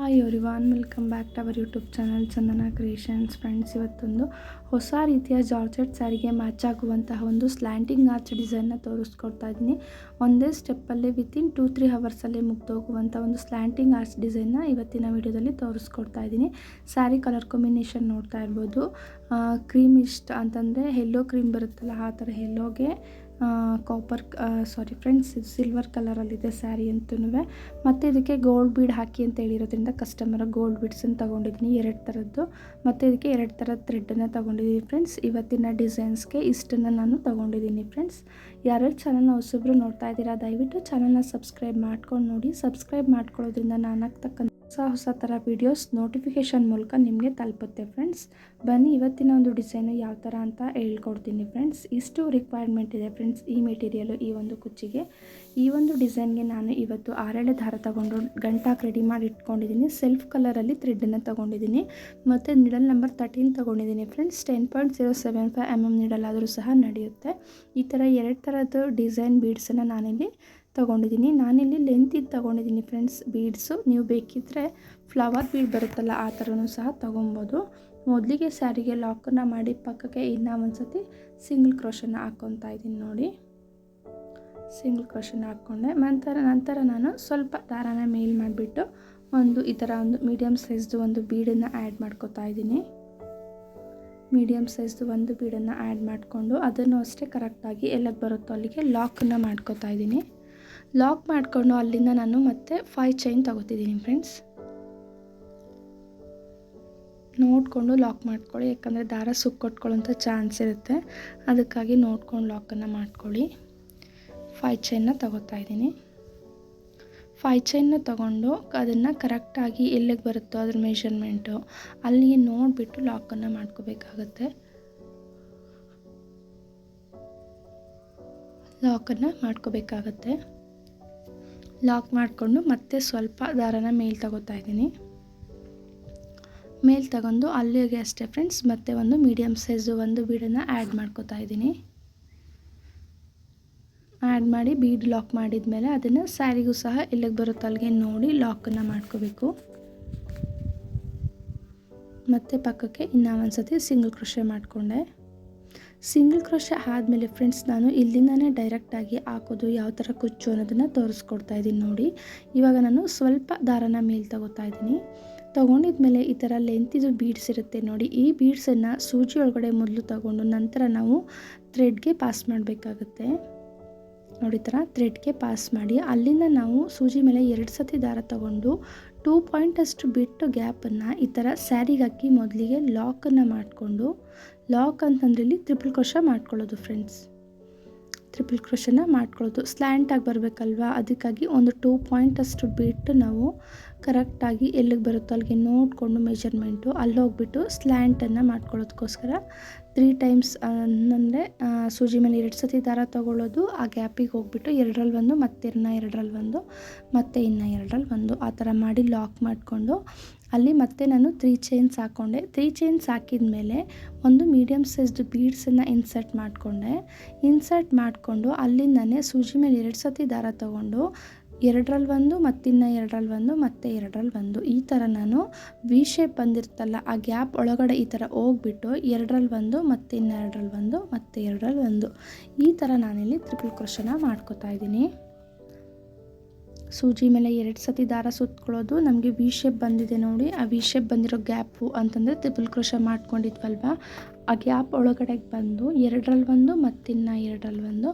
Hi everyone welcome back to our YouTube channel Chandana creations friends ಇವತ್ತೊಂದು ಹೊಸ ರೀತಿಯ georgette ಸ್ಯಾರಿಗೆ match ಆಗುವಂತಹ ಒಂದು ಸ್ಲ್ಯಾಂಟಿಂಗ್ ಆರ್ಚ್ ಡಿಸೈನ್ನ ತೋರಿಸ್ಕೊಡ್ತಾ ಇದ್ದೀನಿ. ಒಂದೇ ಸ್ಟೆಪ್ಪಲ್ಲಿ ವಿತಿನ್ ಟೂ ತ್ರೀ ಹವರ್ಸಲ್ಲಿ ಮುಗ್ದೋಗುವಂಥ ಒಂದು ಸ್ಲ್ಯಾಂಟಿಂಗ್ ಆರ್ಚ್ ಡಿಸೈನ್ನ ಇವತ್ತಿನ ವಿಡಿಯೋದಲ್ಲಿ ತೋರಿಸ್ಕೊಡ್ತಾ ಇದ್ದೀನಿ. ಸ್ಯಾರಿ ಕಲರ್ ಕಾಂಬಿನೇಷನ್ ನೋಡ್ತಾ ಇರ್ಬೋದು. ಕ್ರೀಮ್ ಇಷ್ಟ ಅಂತಂದರೆ ಎಲ್ಲೋ ಕ್ರೀಮ್ ಬರುತ್ತಲ್ಲ, ಆ ಥರ ಹೆಲ್ಲೋಗೆ ಕಾಪರ್ ಸಾರಿ ಫ್ರೆಂಡ್ಸ್ ಸಿಲ್ವರ್ ಕಲರಲ್ಲಿದೆ ಸ್ಯಾರಿ ಅಂತೂ ಮತ್ತು ಇದಕ್ಕೆ ಗೋಲ್ಡ್ ಬೀಡ್ ಹಾಕಿ ಅಂತ ಹೇಳಿರೋದ್ರಿಂದ ಕಸ್ಟಮರ್ ಗೋಲ್ಡ್ ಬೀಡ್ಸನ್ನು ತೊಗೊಂಡಿದ್ದೀನಿ, ಎರಡು ಥರದ್ದು ಮತ್ತು ಇದಕ್ಕೆ ಎರಡು ಥರದ ಥ್ರೆಡ್ಡನ್ನು ತೊಗೊಂಡಿದ್ದೀನಿ ಫ್ರೆಂಡ್ಸ್ ಇವತ್ತಿನ ಡಿಸೈನ್ಸ್ಗೆ ಇಷ್ಟನ್ನು ನಾನು ತೊಗೊಂಡಿದ್ದೀನಿ ಫ್ರೆಂಡ್ಸ್ ಯಾರ್ಯಾರು ಚಾನಲ್ನ ಹೊಸಬ್ರು ನೋಡ್ತಾ ಇದ್ದೀರಾ, ದಯವಿಟ್ಟು ಚಾನಲ್ನ ಸಬ್ಸ್ಕ್ರೈಬ್ ಮಾಡ್ಕೊಂಡು ನೋಡಿ. ಸಬ್ಸ್ಕ್ರೈಬ್ ಮಾಡ್ಕೊಳ್ಳೋದ್ರಿಂದ ನಾನು ಆಗ್ತಕ್ಕಂಥ ಹೊಸ ಹೊಸ ಥರ ವೀಡಿಯೋಸ್ ನೋಟಿಫಿಕೇಷನ್ ಮೂಲಕ ನಿಮಗೆ ತಲುಪುತ್ತೆ ಫ್ರೆಂಡ್ಸ್ ಬನ್ನಿ ಇವತ್ತಿನ ಒಂದು ಡಿಸೈನು ಯಾವ ಥರ ಅಂತ ಹೇಳ್ಕೊಡ್ತೀನಿ ಫ್ರೆಂಡ್ಸ್ ಇಷ್ಟು ರಿಕ್ವೈರ್ಮೆಂಟ್ ಇದೆ ಫ್ರೆಂಡ್ಸ್ ಈ ಮೆಟೀರಿಯಲು ಈ ಒಂದು ಕುಚ್ಚಿಗೆ. ಈ ಒಂದು ಡಿಸೈನ್ಗೆ ನಾನು ಇವತ್ತು ಆರಳೆ ದಾರ ತಗೊಂಡು ಗಂಟಾಕ್ ರೆಡಿ ಮಾಡಿ ಇಟ್ಕೊಂಡಿದ್ದೀನಿ. ಸೆಲ್ಫ್ ಕಲರಲ್ಲಿ ಥ್ರೆಡ್ಡನ್ನು ತೊಗೊಂಡಿದ್ದೀನಿ. ಮತ್ತು ನಿಡಲ್ ನಂಬರ್ ತರ್ಟೀನ್ ತೊಗೊಂಡಿದ್ದೀನಿ friends ten point zero seven five M M needle ಆದರೂ ಸಹ ನಡೆಯುತ್ತೆ. ಈ ಥರ ಎರಡು ಥರದ್ದು ಡಿಸೈನ್ ಬೀಡ್ಸನ್ನು ನಾನಿಲ್ಲಿ ತೊಗೊಂಡಿದ್ದೀನಿ. ನಾನಿಲ್ಲಿ ಲೆಂತಿದ್ದು ತೊಗೊಂಡಿದ್ದೀನಿ ಫ್ರೆಂಡ್ಸ್ ಬೀಡ್ಸು ನೀವು ಬೇಕಿದ್ದರೆ ಫ್ಲವರ್ ಬೀಡ್ ಬರುತ್ತಲ್ಲ, ಆ ಥರನೂ ಸಹ ತೊಗೊಬೋದು. ಮೊದಲಿಗೆ ಸ್ಯಾರಿಗೆ ಲಾಕನ್ನು ಮಾಡಿ ಪಕ್ಕಕ್ಕೆ ಇನ್ನೂ ಒಂದು ಸತಿ ಸಿಂಗಲ್ ಕ್ರೋಶನ್ನು ಹಾಕ್ಕೊತಾ ಇದ್ದೀನಿ ನೋಡಿ. ಸಿಂಗಲ್ ಕ್ರೋಶನ್ನ ಹಾಕ್ಕೊಂಡೆ. ನಂತರ ನಂತರ ನಾನು ಸ್ವಲ್ಪ ದಾರಾನ ಮೇಲ್ ಮಾಡಿಬಿಟ್ಟು ಒಂದು ಈ ಥರ ಒಂದು ಮೀಡಿಯಮ್ ಸೈಜ್ದು ಒಂದು ಬೀಡನ್ನು ಆ್ಯಡ್ ಮಾಡ್ಕೋತಾ ಇದ್ದೀನಿ. ಮೀಡಿಯಮ್ ಸೈಜ್ದು ಒಂದು ಬೀಡನ್ನು ಆ್ಯಡ್ ಮಾಡಿಕೊಂಡು ಅದನ್ನು ಅಷ್ಟೇ ಕರೆಕ್ಟಾಗಿ ಎಲ್ಲಕ್ಕೆ ಬರುತ್ತೋ ಅಲ್ಲಿಗೆ ಲಾಕನ್ನು ಮಾಡ್ಕೋತಾ ಇದ್ದೀನಿ. ಲಾಕ್ ಮಾಡಿಕೊಂಡು ಅಲ್ಲಿಂದ ನಾನು ಮತ್ತೆ ಫೈ ಚೈನ್ ತಗೋತಿದ್ದೀನಿ ಫ್ರೆಂಡ್ಸ್ ನೋಡಿಕೊಂಡು ಲಾಕ್ ಮಾಡ್ಕೊಳ್ಳಿ, ಯಾಕಂದರೆ ದಾರ ಸುಕ್ಕೊಟ್ಕೊಳ್ಳೋಂಥ ಚಾನ್ಸ್ ಇರುತ್ತೆ. ಅದಕ್ಕಾಗಿ ನೋಡ್ಕೊಂಡು ಲಾಕನ್ನು ಮಾಡ್ಕೊಳ್ಳಿ. ಫೈವ್ ಚೈನ್ನ ತಗೋತಾ ಇದ್ದೀನಿ. ಫೈವ್ ಚೈನ್ನ ತಗೊಂಡು ಅದನ್ನು ಕರೆಕ್ಟಾಗಿ ಎಲ್ಲಿಗೆ ಬರುತ್ತೋ ಅದ್ರ ಮೆಷರ್ಮೆಂಟು ಅಲ್ಲಿಗೆ ನೋಡಿಬಿಟ್ಟು ಲಾಕನ್ನು ಮಾಡ್ಕೋಬೇಕಾಗತ್ತೆ. ಲಾಕನ್ನು ಮಾಡ್ಕೋಬೇಕಾಗತ್ತೆ. ಲಾಕ್ ಮಾಡಿಕೊಂಡು ಮತ್ತೆ ಸ್ವಲ್ಪ ದಾರನ ಮೇಲೆ ತಗೋತಾ ಇದ್ದೀನಿ. ಮೇಲೆ ತಗೊಂಡು ಅಲ್ಲಿಗೆ ಅಷ್ಟೇ ಫ್ರೆಂಡ್ಸ್, ಮತ್ತೆ ಒಂದು ಮೀಡಿಯಮ್ ಸೈಜು ಒಂದು ಬೀಡನ್ನು ಆ್ಯಡ್ ಮಾಡ್ಕೋತಾ ಇದ್ದೀನಿ. ಆ್ಯಡ್ ಮಾಡಿ ಬೀಡ್ ಲಾಕ್ ಮಾಡಿದ ಮೇಲೆ ಅದನ್ನು ಸ್ಯಾರಿಗೂ ಸಹ ಎಲ್ಲಿಗೆ ಬರುತ್ತೋ ಅಲ್ಲಿಗೆ ನೋಡಿ ಲಾಕನ್ನು ಮಾಡ್ಕೋಬೇಕು. ಮತ್ತು ಪಕ್ಕಕ್ಕೆ ಇನ್ನೂ ಒಂದು ಸತಿ ಸಿಂಗಲ್ ಕೃಷಿ ಮಾಡಿಕೊಂಡೆ. ಸಿಂಗಲ್ ಕ್ರೋಶ ಆದಮೇಲೆ ಫ್ರೆಂಡ್ಸ್, ನಾನು ಇಲ್ಲಿಂದನೇ ಡೈರೆಕ್ಟಾಗಿ ಹಾಕೋದು ಯಾವ ಥರ ಕುಚ್ಚು ಅನ್ನೋದನ್ನು ತೋರಿಸ್ಕೊಡ್ತಾ ಇದ್ದೀನಿ ನೋಡಿ. ಇವಾಗ ನಾನು ಸ್ವಲ್ಪ ದಾರನ ಮೇಲೆ ತಗೋತಾ ಇದ್ದೀನಿ. ತೊಗೊಂಡಿದ್ಮೇಲೆ ಈ ಥರ ಲೆಂತಿದು ಬೀಡ್ಸ್ ಇರುತ್ತೆ ನೋಡಿ. ಈ ಬೀಡ್ಸನ್ನು ಸೂಜಿ ಒಳಗಡೆ ಮೊದಲು ತಗೊಂಡು ನಂತರ ನಾವು ಥ್ರೆಡ್ಗೆ ಪಾಸ್ ಮಾಡಬೇಕಾಗುತ್ತೆ. ನೋಡಿ ಥರ ಥ್ರೆಡ್ಗೆ ಪಾಸ್ ಮಾಡಿ ಅಲ್ಲಿಂದ ನಾವು ಸೂಜಿ ಮೇಲೆ ಎರಡು ಸತಿ ದಾರ ತಗೊಂಡು ಟೂ ಪಾಯಿಂಟಷ್ಟು ಬಿಟ್ಟು ಗ್ಯಾಪನ್ನು ಈ ಥರ ಸ್ಯಾರಿಗೆ ಹಾಕಿ ಮೊದಲಿಗೆ ಲಾಕನ್ನು ಮಾಡಿಕೊಂಡು ಲಾಕ್ ಅಂತಂದ್ರೆ ಇಲ್ಲಿ ತ್ರಿಪಲ್ ಕ್ರೋಶ ಮಾಡ್ಕೊಳ್ಳೋದು ಫ್ರೆಂಡ್ಸ್ ತ್ರಿಪಲ್ ಕ್ರೋಶನ ಮಾಡ್ಕೊಳ್ಳೋದು. ಸ್ಲ್ಯಾಂಟಾಗಿ ಬರಬೇಕಲ್ವಾ? ಅದಕ್ಕಾಗಿ ಒಂದು ಟೂ ಪಾಯಿಂಟ್ ಅಷ್ಟು ಬಿಟ್ಟು ನಾವು ಕರೆಕ್ಟಾಗಿ ಎಲ್ಲಿಗೆ ಬರುತ್ತೋ ಅಲ್ಲಿಗೆ ನೋಡಿಕೊಂಡು ಮೆಜರ್ಮೆಂಟು ಅಲ್ಲಿ ಹೋಗ್ಬಿಟ್ಟು ಸ್ಲ್ಯಾಂಟನ್ನು ಮಾಡ್ಕೊಳ್ಳೋದಕ್ಕೋಸ್ಕರ ತ್ರೀ ಟೈಮ್ಸ್ ಅಂದರೆ ಸೂಜಿ ಮೇಲೆ ಎರಡು ಸತಿ ದಾರ ತೊಗೊಳ್ಳೋದು, ಆ ಗ್ಯಾಪಿಗೆ ಹೋಗ್ಬಿಟ್ಟು ಎರಡರಲ್ಲಿ ಒಂದು, ಮತ್ತೆ ಇನ್ನೂ ಎರಡರಲ್ಲಿ ಒಂದು, ಮತ್ತೆ ಇನ್ನು ಎರಡರಲ್ಲಿ ಒಂದು. ಆ ಥರ ಮಾಡಿ ಲಾಕ್ ಮಾಡಿಕೊಂಡು ಅಲ್ಲಿ ಮತ್ತೆ ನಾನು ತ್ರೀ ಚೈನ್ಸ್ ಹಾಕ್ಕೊಂಡೆ ತ್ರೀ ಚೈನ್ಸ್ ಹಾಕಿದ ಮೇಲೆ ಒಂದು ಮೀಡಿಯಮ್ ಸೈಜ್ದು ಬೀಡ್ಸನ್ನು ಇನ್ಸರ್ಟ್ ಮಾಡಿಕೊಂಡೆ. ಇನ್ಸರ್ಟ್ ಮಾಡಿಕೊಂಡು ಅಲ್ಲಿಂದನೇ ಸೂಜಿ ಮೇಲೆ ಎರಡು ಸತಿ ದಾರ ತೊಗೊಂಡು ಎರಡರಲ್ಲಿ ಒಂದು ಮತ್ತಿನ್ನು ಎರಡರಲ್ಲಿ ಒಂದು ಮತ್ತೆ ಎರಡರಲ್ಲಿ ಒಂದು. ಈ ಥರ ನಾನು ವಿ ಶೇಪ್ ಬಂದಿರ್ತಲ್ಲ, ಆ ಗ್ಯಾಪ್ ಒಳಗಡೆ ಈ ಥರ ಹೋಗ್ಬಿಟ್ಟು ಎರಡರಲ್ಲಿ ಒಂದು ಮತ್ತೆ ಇನ್ನೆರಡರಲ್ಲಿ ಒಂದು ಮತ್ತೆ ಎರಡರಲ್ಲಿ ಒಂದು. ಈ ಥರ ನಾನಿಲ್ಲಿ ತ್ರಿಪಲ್ ಕ್ರೋಶನ ಮಾಡ್ಕೋತಾ ಇದ್ದೀನಿ. ಸೂಜಿ ಮೇಲೆ ಎರಡು ಸತಿ ದಾರ ಸುತ್ಕೊಳ್ಳೋದು ನಮಗೆ ವಿ ಶೇಪ್ ಬಂದಿದೆ ನೋಡಿ. ಆ ವಿ ಶೇಪ್ ಬಂದಿರೋ ಗ್ಯಾಪು ಅಂತಂದರೆ ತ್ರಿಪಲ್ ಕ್ರೋಶ ಮಾಡ್ಕೊಂಡಿದ್ವಲ್ವ? ಆ ಗ್ಯಾಪ್ ಒಳಗಡೆಗೆ ಬಂದು ಎರಡರಲ್ಲಿ ಒಂದು, ಮತ್ತಿನ್ನ ಎರಡರಲ್ಲಿ ಒಂದು,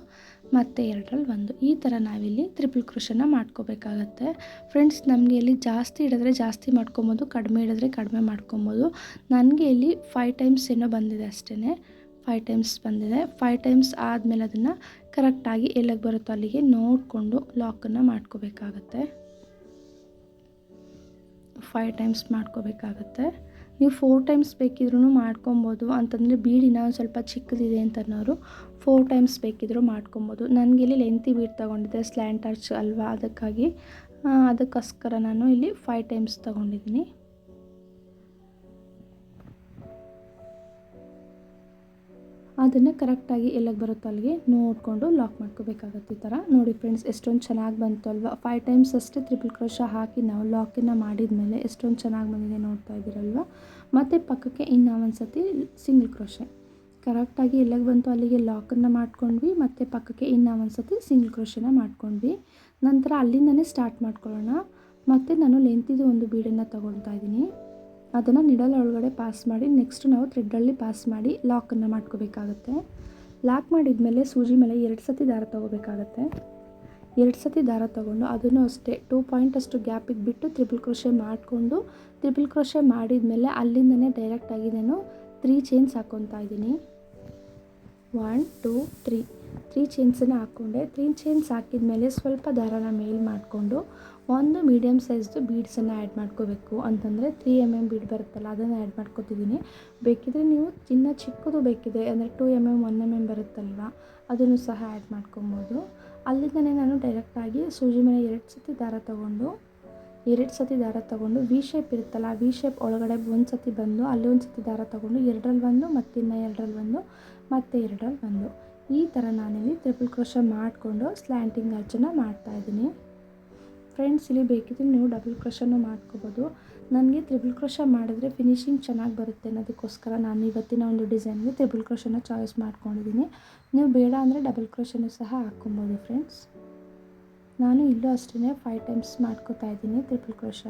ಮತ್ತು ಎರಡರಲ್ಲಿ ಒಂದು. ಈ ಥರ ನಾವಿಲ್ಲಿ ತ್ರಿಪಲ್ ಕ್ರೋಶನ ಮಾಡ್ಕೋಬೇಕಾಗತ್ತೆ. ಫ್ರೆಂಡ್ಸ್ ನಮಗೆ ಇಲ್ಲಿ ಜಾಸ್ತಿ ಇಡಿದ್ರೆ ಜಾಸ್ತಿ ಮಾಡ್ಕೊಬೋದು, ಕಡಿಮೆ ಇಡಿದ್ರೆ ಕಡಿಮೆ ಮಾಡ್ಕೊಬೋದು. ನನಗೆ ಇಲ್ಲಿ ಫೈವ್ ಟೈಮ್ಸ್ ಏನೋ ಬಂದಿದೆ ಅಷ್ಟೇ ಫೈವ್ ಟೈಮ್ಸ್ ಬಂದಿದೆ. ಫೈವ್ ಟೈಮ್ಸ್ ಆದಮೇಲೆ ಅದನ್ನು ಕರೆಕ್ಟಾಗಿ ಎಲ್ಲಿಗೆ ಬರುತ್ತೋ ಅಲ್ಲಿಗೆ ನೋಡಿಕೊಂಡು ಲಾಕನ್ನು ಮಾಡ್ಕೋಬೇಕಾಗತ್ತೆ. ಫೈವ್ ಟೈಮ್ಸ್ ಮಾಡ್ಕೋಬೇಕಾಗತ್ತೆ. ನೀವು ಫೋರ್ ಟೈಮ್ಸ್ ಬೇಕಿದ್ರೂ ಮಾಡ್ಕೊಬೋದು ಅಂತಂದರೆ ಬೀಡಿನ ಒಂದು ಸ್ವಲ್ಪ ಚಿಕ್ಕದಿದೆ ಅಂತ ಅನ್ನೋರು ಫೋರ್ ಟೈಮ್ಸ್ ಬೇಕಿದ್ರೂ ಮಾಡ್ಕೊಬೋದು. ನನಗೆ ಇಲ್ಲಿ ಲೆಂತಿ ಬೀಡ್ ತೊಗೊಂಡಿದ್ದೆ ಸ್ಲ್ಯಾಂಟ್ ಆರ್ಚ್ ಅಲ್ವಾ ಅದಕ್ಕಾಗಿ. ಅದಕ್ಕೋಸ್ಕರ ನಾನು ಇಲ್ಲಿ ಫೈವ್ ಟೈಮ್ಸ್ ತೊಗೊಂಡಿದ್ದೀನಿ. ಅದನ್ನು ಕರೆಕ್ಟಾಗಿ ಎಲ್ಲಿಗೆ ಬರುತ್ತೋ ಅಲ್ಲಿಗೆ ನೋಡಿಕೊಂಡು ಲಾಕ್ ಮಾಡ್ಕೋಬೇಕಾಗತ್ತೆ ಈ ಥರ ನೋಡಿ ಫ್ರೆಂಡ್ಸ್ ಎಷ್ಟೊಂದು ಚೆನ್ನಾಗಿ ಬಂತು ಅಲ್ವಾ? ಫೈವ್ ಟೈಮ್ಸ್ ಅಷ್ಟೇ ತ್ರಿಪಲ್ ಕ್ರೋಶ ಹಾಕಿ ನಾವು ಲಾಕನ್ನು ಮಾಡಿದ ಮೇಲೆ ಎಷ್ಟೊಂದು ಚೆನ್ನಾಗಿ ಬಂದಿದೆ ನೋಡ್ತಾ ಇದ್ದೀರಲ್ವ? ಮತ್ತು ಪಕ್ಕಕ್ಕೆ ಇನ್ನು ಒಂದು ಸತಿ ಸಿಂಗಲ್ ಕ್ರೋಶೆ ಕರೆಕ್ಟಾಗಿ ಎಲ್ಲಿಗೆ ಬಂತು ಅಲ್ಲಿಗೆ ಲಾಕನ್ನು ಮಾಡ್ಕೊಂಡ್ವಿ, ಮತ್ತು ಪಕ್ಕಕ್ಕೆ ಇನ್ನು ಒಂದು ಸತಿ ಸಿಂಗಲ್ ಕ್ರೋಶನ ಮಾಡ್ಕೊಂಡ್ವಿ. ನಂತರ ಅಲ್ಲಿಂದನೇ ಸ್ಟಾರ್ಟ್ ಮಾಡ್ಕೊಳ್ಳೋಣ. ಮತ್ತು ನಾನು ಲೆಂತಿದು ಒಂದು ಬೀಡನ್ನು ತೊಗೊಳ್ತಾ ಇದ್ದೀನಿ. ಅದನ್ನು ನಿಡಲ್ ಒಳಗಡೆ ಪಾಸ್ ಮಾಡಿ ನೆಕ್ಸ್ಟ್ ನಾವು ಥ್ರೆಡ್ಡಲ್ಲಿ ಪಾಸ್ ಮಾಡಿ ಲಾಕನ್ನು ಮಾಡ್ಕೋಬೇಕಾಗತ್ತೆ. ಲಾಕ್ ಮಾಡಿದ ಮೇಲೆ ಸೂಜಿ ಮೇಲೆ ಎರಡು ಸತಿ ದಾರ ತೊಗೋಬೇಕಾಗತ್ತೆ. ಎರಡು ಸತಿ ದಾರ ತೊಗೊಂಡು ಅದನ್ನು ಅಷ್ಟೇ ಟೂ ಪಾಯಿಂಟ್ ಅಷ್ಟು ಗ್ಯಾಪಿಗೆ ಬಿಟ್ಟು ತ್ರಿಬಲ್ ಕ್ರೋಶೆ ಮಾಡಿಕೊಂಡು ತ್ರಿಬಲ್ ಕ್ರೋಶೆ ಮಾಡಿದ್ಮೇಲೆ ಅಲ್ಲಿಂದನೇ ಡೈರೆಕ್ಟಾಗಿ ನಾನು ತ್ರೀ ಚೈನ್ಸ್ ಹಾಕ್ಕೊತಾ ಇದ್ದೀನಿ. ಒನ್ ಟೂ ತ್ರೀ ತ್ರೀ ಚೈನ್ಸನ್ನು ಹಾಕ್ಕೊಂಡೆ. ತ್ರೀ ಚೈನ್ಸ್ ಹಾಕಿದ ಮೇಲೆ ಸ್ವಲ್ಪ ದಾರಾನ ಮೇಲ್ ಮಾಡಿಕೊಂಡು ಒಂದು ಮೀಡಿಯಮ್ ಸೈಜ್ದು ಬೀಡ್ಸನ್ನು ಆ್ಯಡ್ ಮಾಡ್ಕೋಬೇಕು. ಅಂತಂದರೆ ತ್ರೀ ಎಂ ಎಂ ಬೀಡ್ ಬರುತ್ತಲ್ಲ, ಅದನ್ನು ಆ್ಯಡ್ ಮಾಡ್ಕೋತಿದ್ದೀನಿ ಬೇಕಿದ್ರೆ ನೀವು ಚಿನ್ನ ಚಿಕ್ಕದು ಬೇಕಿದೆ, ಅಂದರೆ two M M one M M ಬರುತ್ತಲ್ವ, ಅದನ್ನು ಸಹ ಆ್ಯಡ್ ಮಾಡ್ಕೊಬೋದು. ಅಲ್ಲಿಂದನೇ ನಾನು ಡೈರೆಕ್ಟಾಗಿ ಸೂಜಿ ಮೇಲೆ ಎರಡು ಸತಿ ದಾರ ತೊಗೊಂಡು, ಎರಡು ಸತಿ ದಾರ ತೊಗೊಂಡು ವಿ ಶೇಪ್ ಇರುತ್ತಲ್ಲ ವಿ ಶೇಪ್ ಒಳಗಡೆ ಒಂದು ಸತಿ ಬಂದು, ಅಲ್ಲಿ ಒಂದು ಸತಿ ದಾರ ತೊಗೊಂಡು ಎರಡರಲ್ಲಿ ಒಂದು ಮತ್ತಿನ್ನ ಎರಡರಲ್ಲಿ ಒಂದು ಮತ್ತೆ ಎರಡರಲ್ಲಿ ಒಂದು ಈ ಥರ ನಾನಿಲ್ಲಿ ತ್ರಿಪಲ್ ಕ್ರೋಶ ಮಾಡಿಕೊಂಡು ಸ್ಲ್ಯಾಂಟಿಂಗ್ ಅರ್ಚನ್ನ ಮಾಡ್ತಾಯಿದ್ದೀನಿ ಫ್ರೆಂಡ್ಸ್ ಇಲ್ಲಿ ಬೇಕಿದ್ರೆ ನೀವು ಡಬಲ್ ಕ್ರೋಶನ್ನು ಮಾಡ್ಕೋಬೋದು. ನನಗೆ ತ್ರಿಬಲ್ ಕ್ರೋಶ ಮಾಡಿದ್ರೆ ಫಿನಿಶಿಂಗ್ ಚೆನ್ನಾಗಿ ಬರುತ್ತೆ ಅನ್ನೋದಕ್ಕೋಸ್ಕರ ನಾನು ಇವತ್ತಿನ ಒಂದು ಡಿಸೈನ್ಗೆ ತ್ರಿಬಲ್ ಕ್ರೋಶನ ಚಾಯ್ಸ್ ಮಾಡ್ಕೊಂಡಿದ್ದೀನಿ. ನೀವು ಬೇಡ ಅಂದರೆ ಡಬಲ್ ಕ್ರೋಶನ್ನು ಸಹ ಹಾಕ್ಕೊಬೋದು ಫ್ರೆಂಡ್ಸ್ ನಾನು ಇಲ್ಲೂ ಅಷ್ಟೇ ಫೈವ್ ಟೈಮ್ಸ್ ಮಾಡ್ಕೋತಾ ಇದ್ದೀನಿ triple crochet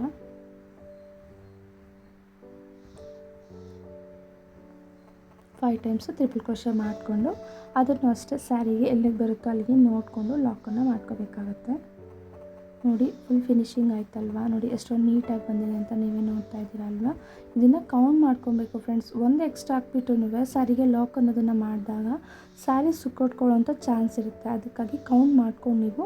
five times triple crochet ಮಾಡಿಕೊಂಡು ಅದನ್ನು ಅಷ್ಟೇ ಸ್ಯಾರಿಗೆ ಎಲ್ಲಿಗೆ ಬರುತ್ತೋ ಅಲ್ಲಿಗೆ ನೋಡಿಕೊಂಡು ಲಾಕನ್ನು ಮಾಡ್ಕೋಬೇಕಾಗತ್ತೆ. ನೋಡಿ ಫುಲ್ ಫಿನಿಶಿಂಗ್ ಆಯ್ತಲ್ವಾ? ನೋಡಿ ಎಷ್ಟೊಂದು ನೀಟಾಗಿ ಬಂದಿದೆ ಅಂತ ನೀವೇ ನೋಡ್ತಾ ಇದ್ದೀರಾ ಅಲ್ವಾ? ಇದನ್ನು ಕೌಂಟ್ ಮಾಡ್ಕೊಬೇಕು ಫ್ರೆಂಡ್ಸ್ ಒಂದು ಎಕ್ಸ್ಟ್ರಾ ಹಾಕ್ಬಿಟ್ಟು ಸ್ಯಾರಿಗೆ ಲಾಕ್ ಅನ್ನೋದನ್ನು ಮಾಡಿದಾಗ ಸ್ಯಾರಿ ಸುಕ್ಕೊಟ್ಕೊಳ್ಳೋಂಥ ಚಾನ್ಸ್ ಇರುತ್ತೆ. ಅದಕ್ಕಾಗಿ ಕೌಂಟ್ ಮಾಡ್ಕೊಂಡು ನೀವು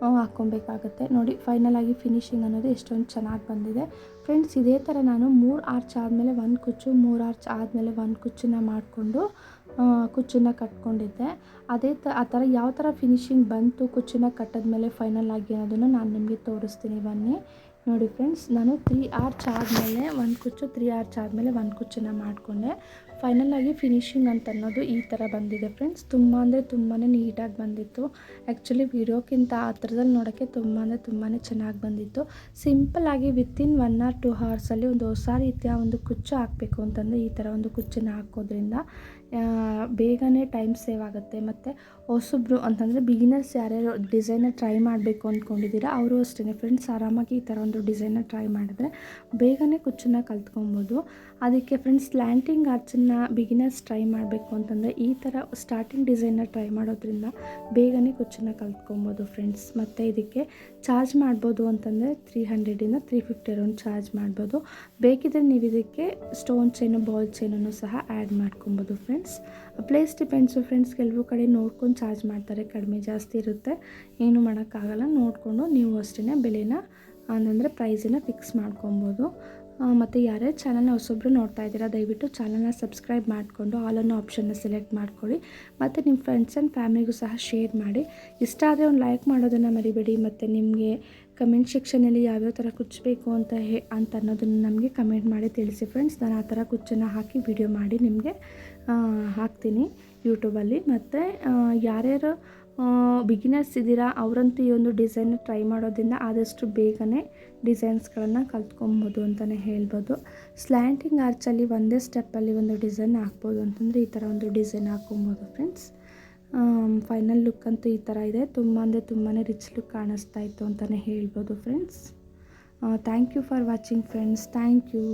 ಹಾಕ್ಕೊಬೇಕಾಗತ್ತೆ. ನೋಡಿ ಫೈನಲ್ ಆಗಿ ಫಿನಿಶಿಂಗ್ ಅನ್ನೋದು ಎಷ್ಟೊಂದು ಚೆನ್ನಾಗಿ ಬಂದಿದೆ. ಫ್ರೆಂಡ್ಸ್ ಇದೇ ಥರ ನಾನು ಮೂರು ಆರ್ಚ್ ಆದಮೇಲೆ ಒಂದು ಕುಚ್ಚು, ಮೂರು ಆರ್ಚ್ ಆದಮೇಲೆ ಒಂದು ಕುಚ್ಚನ್ನ ಮಾಡಿಕೊಂಡು ಕುಚ್ಚನ್ನ ಕಟ್ಕೊಂಡಿದ್ದೆ. ಅದೇ ತ, ಆ ಥರ ಯಾವ ಥರ ಫಿನಿಶಿಂಗ್ ಬಂತು, ಕುಚ್ಚನ್ನ ಕಟ್ಟಿದ್ಮೇಲೆ ಫೈನಲ್ ಆಗಿ ಅನ್ನೋದನ್ನು ನಾನು ನಿಮಗೆ ತೋರಿಸ್ತೀನಿ ಬನ್ನಿ. ನೋಡಿ ಫ್ರೆಂಡ್ಸ್ ನಾನು ತ್ರೀ ಆರ್ಚ್ ಆದಮೇಲೆ ಒಂದು ಕುಚ್ಚು ತ್ರೀ ಆರ್ಚ್ ಆದಮೇಲೆ ಒಂದು ಕುಚ್ಚನ್ನ ಮಾಡಿಕೊಂಡೆ. ಫೈನಲ್ ಆಗಿ ಫಿನಿಶಿಂಗ್ ಅಂತ ಅನ್ನೋದು ಈ ಥರ ಬಂದಿದೆ ಫ್ರೆಂಡ್ಸ್ ತುಂಬ ಅಂದರೆ ತುಂಬಾ ನೀಟಾಗಿ ಬಂದಿತ್ತು. ಆ್ಯಕ್ಚುಲಿ ವಿಡಿಯೋಕ್ಕಿಂತ ಆ ಥರದಲ್ಲಿ ನೋಡೋಕ್ಕೆ ತುಂಬ ಅಂದರೆ ತುಂಬಾ ಚೆನ್ನಾಗಿ ಬಂದಿತ್ತು. ಸಿಂಪಲ್ಲಾಗಿ ವಿತಿನ್ ಒನ್ ಆರ್ ಟು ಹವರ್ಸಲ್ಲಿ ಒಂದು ಹೊಸ ರೀತಿಯ ಒಂದು ಕುಚ್ಚು ಹಾಕಬೇಕು ಅಂತಂದರೆ ಈ ಥರ ಒಂದು ಕುಚ್ಚನ್ನು ಹಾಕೋದ್ರಿಂದ. ಬೇಗನೆ ಟೈಮ್ ಸೇವ್ ಆಗುತ್ತೆ. ಮತ್ತು ಹೊಸಬ್ರು ಅಂತಂದರೆ ಬಿಗಿನರ್ಸ್ ಯಾರ್ಯಾರು ಡಿಸೈನ ಟ್ರೈ ಮಾಡಬೇಕು ಅಂದ್ಕೊಂಡಿದ್ದೀರಾ ಅವರು ಅಷ್ಟೇ ಫ್ರೆಂಡ್ಸ್ ಆರಾಮಾಗಿ ಈ ಥರ ಒಂದು ಡಿಸೈನ ಟ್ರೈ ಮಾಡಿದ್ರೆ ಬೇಗನೆ ಕುಚ್ಚನ್ನ ಕಲ್ತ್ಕೊಬೋದು. ಅದಕ್ಕೆ ಫ್ರೆಂಡ್ಸ್ ಲ್ಯಾಂಟಿಂಗ್ ಆರ್ಚನ್ನು ಬಿಗಿನರ್ಸ್ ಟ್ರೈ ಮಾಡಬೇಕು ಅಂತಂದರೆ ಈ ಥರ ಸ್ಟಾರ್ಟಿಂಗ್ ಡಿಸೈನ್ನ ಟ್ರೈ ಮಾಡೋದ್ರಿಂದ ಬೇಗನೆ ಕುಚ್ಚನ್ನು ಕಲ್ತ್ಕೊಬೋದು ಫ್ರೆಂಡ್ಸ್ ಮತ್ತು ಇದಕ್ಕೆ ಚಾರ್ಜ್ ಮಾಡ್ಬೋದು ಅಂತಂದರೆ ತ್ರೀ ಹಂಡ್ರೆಡಿಂದ ತ್ರೀ ಫಿಫ್ಟಿ ಅರೌಂಡ್ ಚಾರ್ಜ್ ಮಾಡ್ಬೋದು. ಬೇಕಿದ್ರೆ ನೀವು ಇದಕ್ಕೆ ಸ್ಟೋನ್ ಚೈನು ಬಾಲ್ ಚೈನನ್ನು ಸಹ ಆ್ಯಡ್ ಮಾಡ್ಕೊಬೋದು ಫ್ರೆಂಡ್ಸ್ ಪ್ಲೇಸ್ ಡಿಪೆಂಡ್ಸು ಫ್ರೆಂಡ್ಸ್ ಕೆಲವು ಕಡೆ ನೋಡ್ಕೊಂಡು ಚಾರ್ಜ್ ಮಾಡ್ತಾರೆ. ಕಡಿಮೆ ಜಾಸ್ತಿ ಇರುತ್ತೆ. ಏನು ಮಾಡೋಕ್ಕಾಗಲ್ಲ. ನೋಡಿಕೊಂಡು ನೀವು ಅಷ್ಟೇ ಬೆಲೆನ ಅಂದರೆ ಪ್ರೈಸನ್ನು ಫಿಕ್ಸ್ ಮಾಡ್ಕೊಬೋದು. ಮತ್ತು ಯಾರೇ ಚಾನಲ್ನ ಹೊಸೊಬ್ಬರು ನೋಡ್ತಾ ಇದ್ದೀರಾ, ದಯವಿಟ್ಟು ಚಾನಲ್ನ ಸಬ್ಸ್ಕ್ರೈಬ್ ಮಾಡಿಕೊಂಡು ಆಲ್ ಅನ್ನೋ ಆಪ್ಷನ್ನ ಸೆಲೆಕ್ಟ್ ಮಾಡ್ಕೊಳ್ಳಿ. ಮತ್ತು ನಿಮ್ಮ ಫ್ರೆಂಡ್ಸ್ ಆ್ಯಂಡ್ ಫ್ಯಾಮಿಲಿಗೂ ಸಹ ಶೇರ್ ಮಾಡಿ. ಇಷ್ಟ ಆದರೆ ಒಂದು ಲೈಕ್ ಮಾಡೋದನ್ನು ಮರಿಬೇಡಿ. ಮತ್ತು ನಿಮಗೆ ಕಮೆಂಟ್ ಸೆಕ್ಷನಲ್ಲಿ ಯಾವ್ಯಾವ ಥರ ಕುಚ್ಚಬೇಕು ಅಂತ ಹೇ ಅಂತ ಅನ್ನೋದನ್ನು ನಮಗೆ ಕಮೆಂಟ್ ಮಾಡಿ ತಿಳಿಸಿ ಫ್ರೆಂಡ್ಸ್. ನಾನು ಆ ಥರ ಕುಚ್ಚನ್ನು ಹಾಕಿ ವಿಡಿಯೋ ಮಾಡಿ ನಿಮಗೆ ಹಾಕ್ತೀನಿ ಯೂಟ್ಯೂಬಲ್ಲಿ ಮತ್ತು ಯಾರ್ಯಾರು ಬಿಗಿನರ್ಸ್ ಇದ್ದೀರಾ, ಅವರಂತೂ ಈ ಒಂದು ಡಿಸೈನ್ ಟ್ರೈ ಮಾಡೋದ್ರಿಂದ ಆದಷ್ಟು ಬೇಗನೆ ಡಿಸೈನ್ಸ್ಗಳನ್ನು ಕಲ್ತ್ಕೊಬೋದು ಅಂತಲೇ ಹೇಳ್ಬೋದು. ಸ್ಲ್ಯಾಂಟಿಂಗ್ ಆರ್ಚಲ್ಲಿ ಒಂದೇ ಸ್ಟೆಪ್ಪಲ್ಲಿ ಒಂದು ಡಿಸೈನ್ ಹಾಕ್ಬೋದು ಅಂತಂದರೆ ಈ ಥರ ಒಂದು ಡಿಸೈನ್ ಹಾಕ್ಕೊಬೋದು ಫ್ರೆಂಡ್ಸ್. ಫೈನಲ್ ಲುಕ್ ಅಂತೂ ಈ ಥರ ಇದೆ. ತುಂಬ ಅಂದರೆ ತುಂಬಾ ರಿಚ್ ಲುಕ್ ಕಾಣಿಸ್ತಾ ಇತ್ತು ಅಂತಲೇ ಹೇಳ್ಬೋದು friends thank you for watching friends thank you